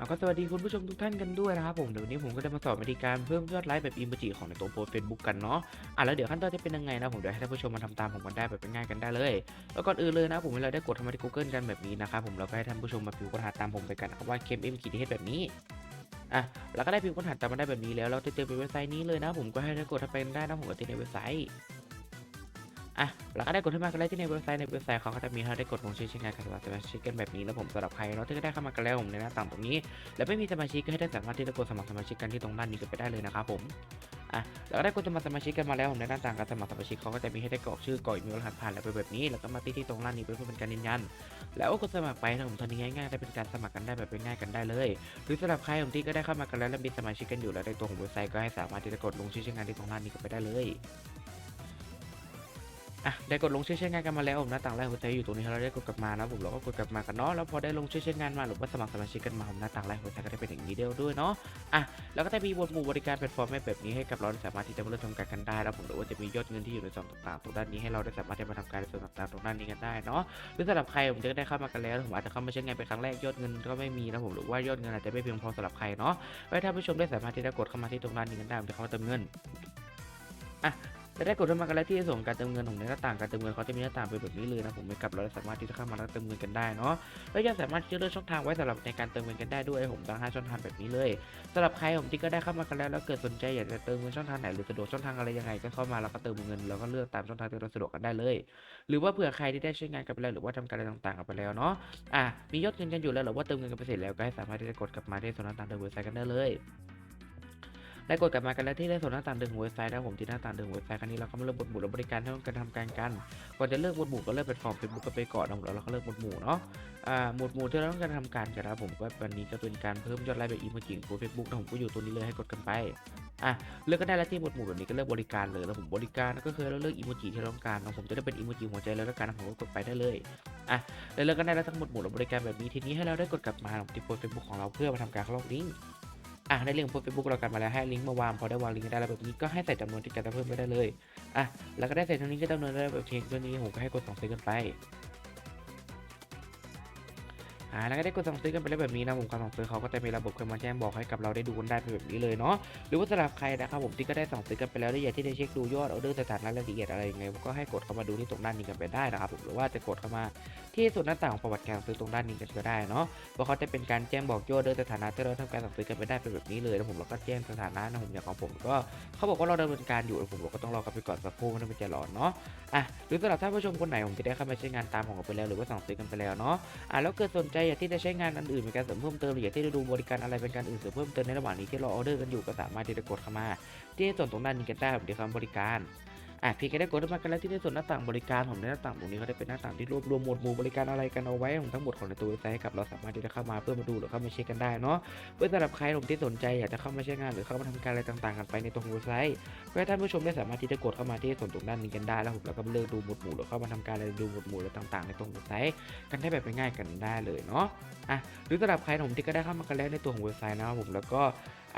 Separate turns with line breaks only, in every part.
อะก็สวัสดีคุณผู้ชมทุกท่านกันด้วยนะครับผมเดี๋ยววันนี้ผมก็จะมาสอนวิธีการเพิ่มยอดไลค์แบบอิมจิของในตัวโพสเฟซบุ๊กกันเนาะอะแล้วเดี๋ยวขั้นตอนจะเป็นยังไงนะผมเดี๋ยวให้ท่านผู้ชมมาทำตามผมกันได้แบบง่ายกันได้เลย แล้วก่อนอื่นเลยนะผมเวลาได้กดเข้ามาที่ Google กันแบบนี้นะครับผมเราก็ให้ท่านผู้ชมมาพิมพ์ค้นหาตามผมไปกันนะครับว่า KMM ขีดเทแบบนี้อะแล้วก็ได้พิมพ์ค้นหาตามมาได้แบบนี้แล้วเราจะเจอเป็นเว็บไซต์นี้เลยนะผมก็ให้ท่านกดเข้าไปได้นะผมก็ติดในเว็บไซต์ อะแล้วก็ได้กดเข้ามากันแล้วที่ในเว็บไซต์ในเว็บไซต์เขาก็จะมีให้ได้กดลงชื่อใช้งานกับสมาชิกกันแบบนี้แล้วผมสำหรับใครเนาะที่ได้เข้ามากันแล้วผมในหน้าต่างตรงนี้ และไม่มีสมาชิกก็ให้ได้สามารถที่จะกดสมัครสมาชิกกันที่ตรงด้านนี้กันไปได้เลยนะครับผมอะแล้วก็ได้กดสมัครสมาชิกกันมาแล้วผมในหน้าต่างการสมัครสมาชิกเขาก็จะมีให้ได้กรอกชื่อกรอกอีเมลรหัสผ่านแล้วไปแบบนี้ แล้วก็มาที่ที่ตรงด้านนี้เพื่อเป็นการยืนยัน แล้วกดสมัครไปนะผมตอนนี้ง่ายๆได้เป็นการสมัครกันได้แบบง่ายๆกันได้เลย หรือสำหรับใครผมที่ก็ได้เข้ามากันแล้วและมีสมาชิกกันอยู่แล้วในตัวของเว็บไซต์ก็ให้สามารถที่จะกดลงชื่อใช้งานที่ตรงด้านนี้กันไปได้เลย อะได้กดลงชื่อใช้งานกันมาแล้วผมหน้าต่างแรกหัวใจอยู่ตรงนี้เราได้กดกลับมานะผมเราก็กดกลับมากันเนาะแล้วพอได้ลงชื่อใช้งานมาหรือว่าสมัครสมาชิกกันมาผมหน้าต่างแรกหัวใจก็ได้เป็นอย่างนี้เดียวด้วยเนาะอะแล้วก็ได้มีบทหมู่บริการแพลตฟอร์มแบบนี้ให้กับเราได้สามารถที่จะมาเริ่มทำการกันได้แล้วผมหรือว่าจะมียอดเงินที่อยู่ในส่วนต่างๆตรงด้านนี้ให้เราได้สามารถที่จะมาทำการในส่วนต่างๆตรงด้านนี้กันได้เนาะหรือสำหรับใครผมจะได้เข้ามากันแล้วผมอาจจะเข้ามาใช้งานเป็นครั้งแรกยอดเงินก็ไม่มีนะผมหรือว่ายอดเงินอาจจะไม่เพียงพอสำหรับใครเนาะไว้ท่าผู้ชมได้สามารถที่จะกดเข้ามาที่ตรงด้านนี้กันได้ผมจะเข้ามาเติมเงินอะ จะได้กดเข้ามากันแล้วที่ส่งการเติมเงินของในหน้าต่างการเติมเงินเขาจะมีหน้าต่างเป็นแบบนี้เลยนะผมไม่กลับเราสามารถที่จะเข้ามาแล้วเติมเงินกันได้เนาะแล้วยังสามารถที่จะเลือกช่องทางไว้สำหรับในการเติมเงินกันได้ด้วยผมตั้งห้าช่องทางแบบนี้เลยสำหรับใครผมที่ก็ได้เข้ามากันแล้วแล้วเกิดสนใจอยากจะเติมเงินช่องทางไหนหรือสะดวกช่องทางอะไรยังไงก็เข้ามาแล้วก็เติมเงินแล้วก็เลือกตามช่องทางที่เราสะดวกกันได้เลย หรือว่าเผื่อใครที่ได้ใช้งานกันไปแล้วหรือว่าทำการอะไรต่างๆกันไปแล้วเนาะอะมียอดเงินกันอยู่แล้วหรือว่าเติมเงินกันไปเสร็จแล้วก็ให้สามารถที่จะกดกลับมาที่ส่วนต่างๆเดิมเว็บไซต์กันได้เลย ได้กดกลับมากันแล้วที่ได้ส่วนหน้าต่างเดิมของเว็บไซต์นะผมที่หน้าต่างเดิมของเว็บไซต์ครั้งนี้เราก็มาเลือกบทหมู่และบริการที่ต้องการทำการกันก่อนจะเลือกบทหมู่ก็เลือกแพลตฟอร์มเฟซบุ๊กกันไปก่อนนะผมแล้วเราก็เลือกบทหมู่เนาะอ่าหมวดหมู่ที่เราต้องการทำการกันนะผมก็วันนี้ก็เป็นการเพิ่มยอดไลค์แบบอีโมจิของเฟซบุ๊กนะผมก็อยู่ตัวนี้เลยให้กดกันไปอะเลือกก็ได้แล้วที่หมวดหมู่แบบนี้ก็เลือกบริการเลยแล้วผมบริการก็คือเราเลือกอีโมจิที่เราต้องการนะผมจะได้เป็นอีโมจิหัวใจแล้วแล้วกันผมก็กดไปได้เลยอะแล้วเลือกก็ได้แล้วทั้งหมดหมู่และบริการแบบนี้ทีนี้ให้เราได้กดกลับมาที่โพสเฟซบุ๊กของเราเพื่อมาทำการคลอกลิงก์ อะในเรื่องโพสเฟซบุ๊กเรากันมาแล้วให้ลิงก์มาวางพอได้วางลิงก์ได้แล้วแบบนี้ก็ให้ใส่จำนวนที่จะเพิ่มไปได้เลยอะแล้วก็ได้ใส่เท่านี้ก็จำนวนได้แบบเทคตัวนี้ผมก็ให้กดสองเซ็กันไป อ่าแล้วก็ได้กดสั่งซื้อกันไปแล้วแบบนี้นะผมการสั่งซื้อเขาก็จะมีระบบขึ้นมาแจ้งบอกให้กับเราได้ดูกันได้เป็นแบบนี้เลยเนาะหรือว่าสำหรับใครนะครับผมที่ก็ได้สั่งซื้อกันไปแล้วได้อยากที่จะเช็คดูยอดออเดอร์สถานะรายละเอียดอะไรยังไงก็ให้กดเข้ามาดูที่ตรงด้านนี้กันไปได้นะครับผมหรือว่าจะกดเข้ามาที่ส่วนหน้าต่างของประวัติการซื้อตรงด้านนี้กันก็ได้เนาะเพราะเขาจะเป็นการแจ้งบอกยอดเดอร์สถานะที่เราทำการสั่งซื้อกันไปได้เป็นแบบนี้เลยแล้วผมเราก็แจ้งสถานะนะผมอย่างของผมก็เขาบอกว่าเราดำเนินการอยู่ผมก็ต้องรอกันไปก่อนสักครู่ไม่ใจร้อนเนาะอะหรือสำหรับท่านผู้ชมคนไหนผมจะได้เข้ามาใช้งานตามของผมไปแล้วหรือว่าสั่งซื้อกันไปแล้วเนาะอะแล้วเกิดสนใจอยากที่จะใช้งานอันอื่นเป็นการเสริมเพิ่มเติมหรืออยากที่จะดูบริการอะไรเป็นการอื่นเสริมเพิ่มเติมในระหว่างนี้ที่เราออเดอร์กันอยู่ก็สามารถที่จะกดเข้ามาที่ส่วนตรงด้านนี้กันได้ผมจะคำบริการ อะเพียงแค่ได้กดเข้ามากันแล้วที่ในส่วนหน้าต่างบริการผมในหน้าต่างตรงนี้เขาได้เป็นหน้าต่างที่รวบรวมหมวดหมู่บริการอะไรกันเอาไว้ของทั้งหมดของในตัวเว็บไซต์ให้กับเราสามารถที่จะเข้ามาเพื่อมาดูหรือเข้ามาเช็คกันได้เนาะเพื่อสำหรับใครผมที่สนใจอยากจะเข้ามาใช้งานหรือเข้ามาทำการอะไรต่างๆกันไปในตรงเว็บไซต์เพื่อท่านผู้ชมได้สามารถที่จะกดเข้ามาที่ส่วนตรงด้านนี้กันได้แล้วผมแล้วก็เลือกดูหมวดหมู่หรือเข้ามาทำการอะไรดูหมวดหมู่อะไรต่างๆ ในตรงเว็บไซต์กันได้แบบง่ายๆกันได้เลยเนาะอะหรือสำหรับใครผมที่ก็ได้เข้ามากันแล้วในตัวของเว็บไซต์นะครับผมแล้วก็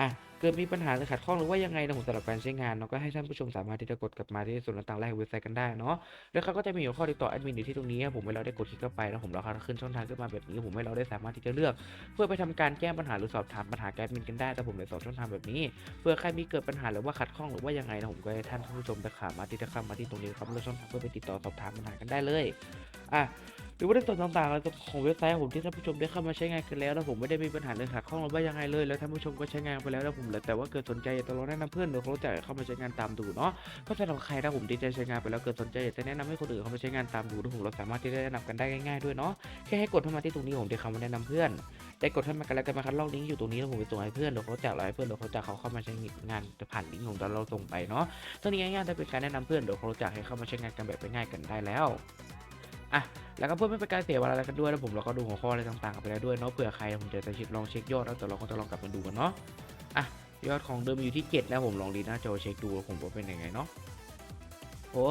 อะ เกิดมีปัญหาหรือขัดข้องหรือว่ายังไงนะผมสำหรับการใช้งานเนาะก็ให้ท่านผู้ชมสามารถที่จะกดกลับมาที่ส่วนต่างๆแรกของเว็บไซต์กันได้เนาะแล้วเขาก็จะมีหัวข้อติดต่อแอดมินอยู่ที่ตรงนี้ครับผมเวลาได้กดคลิกเข้าไปแล้วผมเราก็ขึ้นช่องทางขึ้นมาแบบนี้ผมให้เราได้สามารถที่จะเลือก เพื่อไปทำการแก้ปัญหาหรือสอบถามปัญหาแกแอดมินกันได้แต่ผมในสองช่องทางแบบนี้เพื่อใครมีเกิดปัญหาหรือว่าขัดข้องหรือว่ายังไงนะผมก็ให้ท่านผู้ชมจะสามารถที่จะเข้ามาที่ตรงนี้ครับเลือกช่องทางเพื่อไปติดต่อสอบถามปัญหากันได้เลยอะ รือว่าในส่วนต่างๆอะไรของเว็บไซต์ผมที่ท่านผู้ชมได้เข้ามาใช้งานกันแล้วแล้วผมไม่ได้มีปัญหาเรื่องขัดข้องหรือว่ายังไงเลยแล้วท่านผู้ชมก็ใช้งานไปแล้วแล้วผมเลือแต่ว่าเกิดสนใจอยากจะลองแนะนำเพื่อนหรือเขาจะเข้ามาใช้งานตามดูเนาะก็สำหรับใครถ้าผมที่จใช้งานไปแล้วเกิดสนใจอยากจะแนะนำให้คนอื่นเข้ามาใช้งานตามดูถ้าผมเราสามารถที่จะแนะนำกันได้ง่ายๆด้วยเนาะแค่ให้กดเข้ามาที่ตรงนี้ผมจะคำแนะนำเพื่อนได้กดเข้ามากันแล้วกันมาคัดลอกลิงก์อยู่ตรงนี้แล้วผมไปส่งให้เพื่อนเดี๋ยเขาจกเราให้เพื่อนเดี๋ยเขาจะเขาเข้ามาใช้งานผ่านลิงก์ของเราส่งไปเนาะตอนนี้ง่ายๆถ้เป็นการแนะนำเพื่อนเดี๋ยวเขาจะให้เข้ามาใช้งานกันแบบง่ายๆกันได้แล้ว อะแล้วก็เพื่อไม่เป็นการเสียเวลาอะไรกันด้วยแล้วผมเราก็ดูหัวข้ออะไรต่างๆกันไปแล้วด้วยเนาะเผื่อใครผมจะจะลองเช็คยอดแล้วแต่เราก็จะลองกลับมาดูกันเนาะอะยอดของเดิมอยู่ที่ 7 แล้วผมลองดีหน้าจอเช็คดูผมว่าเป็นยังไงเนาะโอ้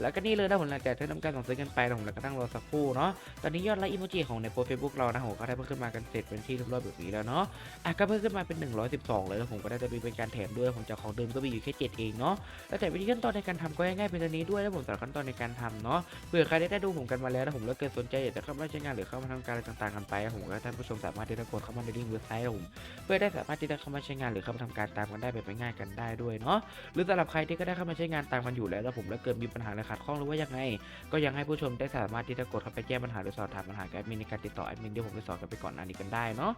แล้วก็นี่เลยนะผมหลังจากที่ทำการสั่งซื้อกันไปนะผมแล้วก็ตั้งรอสักครู่เนาะตอนนี้ยอดไลค์อีโมจิของในโปรเฟซบุ๊กเรานะผมก็ได้เพิ่มขึ้นมากันเสร็จเป็นที่เรียบร้อยแบบนี้แล้วเนาะอะก็เพิ่มขึ้นมาเป็น 112 เลยแล้วผมก็ได้จะมีเป็นการแถมด้วยผมจากของเดิมก็มีอยู่แค่7เองเนาะแล้วแต่วิธีขั้นตอนในการทำก็ง่ายๆเป็นตัวนี้ด้วยแล้วผมสำหรับขั้นตอนในการทำเนาะเผื่อใครได้ได้ดูผมกันมาแล้วนะผมแล้วเกิดสนใจอยากจะเข้ามาใช้งานหรือเข้ามาทำการอะไรต่างๆกันไปผมก็ท่านผู้ชมสามารถที่จะกดเข้ามาในลิงก์เว็บไซต์ผมเพื่อได้สามารถที่จะเข้ามาใช้งานหรือเข้ามาทำการตามกันได้แบบง่ายๆกันได้ด้วยเนาะหรือสำหรับใครที่ก็ได้เข้ามาใช้งานตามกันอยู่แล้วแล้วผมแล้วเกิดมีปัญหาอะไรขัดข้องหรือว่ายังไง ก็ยังให้ผู้ชมได้สามารถที่จะกดเข้าไปแก้ปัญหาหรือสอบถามปัญหากับแอดมินในการติดต่อแอดมินที่ผมได้สอนกันไปก่อนหน้านี้กันได้เนาะ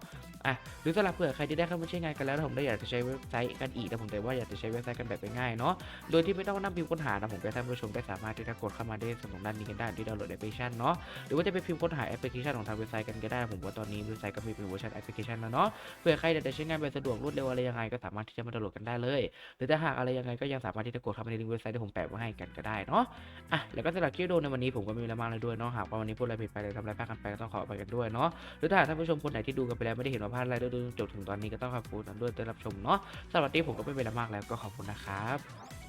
อะหรือสำหรับเผื่อใครที่ได้เข้ามาใช้งานกันแล้วผมได้อยากจะใช้เว็บไซต์กันอีกแต่ผมแต่ว่าอยากจะใช้เว็บไซต์กันแบบง่ายๆเนาะโดยที่ไม่ต้องนั่งพิมพ์ค้นหานะผมก็ให้ท่านผู้ชมได้สามารถที่จะกดเข้ามาได้สำหรับด้านนี้กันได้ที่ดาวน์โหลดแอปพลิเคชันเนาะหรือว่าจะไปพิมพ์ค้นหาแอปพลิเคชันของทางเว็บไซต์กันก็ได้ผมว่าตอนนี้เว็บไซต์ก็มีเป็นเวอร์ชันแอปพลิเคชันแล้วเนาะเผื่อใครอยากจะใช้งานแบบสะดวกรวดเร็วอะไรยังไงก็สามารถที่จะมาดาวน์โหลดกันได้เลย หรือถ้าหากอะไรยังไงก็ยังสามารถที่จะกดเข้าไปในลิงก์เว็บไซต์ที่ผมแปะไว้ให้กันก็ได้เนาะอะแล้วก็สำหรับคลิปวิดีโอในวันนี้ผมก็ไม่มีอะไรมากเลยด้วยเนาะหากว่าวันนี้พูดอะไรผิดไปเลยทำอะไรพลาดกันไปก็ต้องขออภัยกันด้วยเนาะหรือถ้าหากท่านผู้ชมคนไหนที่ดูกันไปแล้วไม่ได้เห็นว่าพลาดอะไรด้วยจนจบถึงตอนนี้ก็ต้องขอบคุณด้วยที่รับชมเนาะสำหรับวันนี้ผมก็ไม่มีละไรมากแล้วก็ขอบคุณนะครับ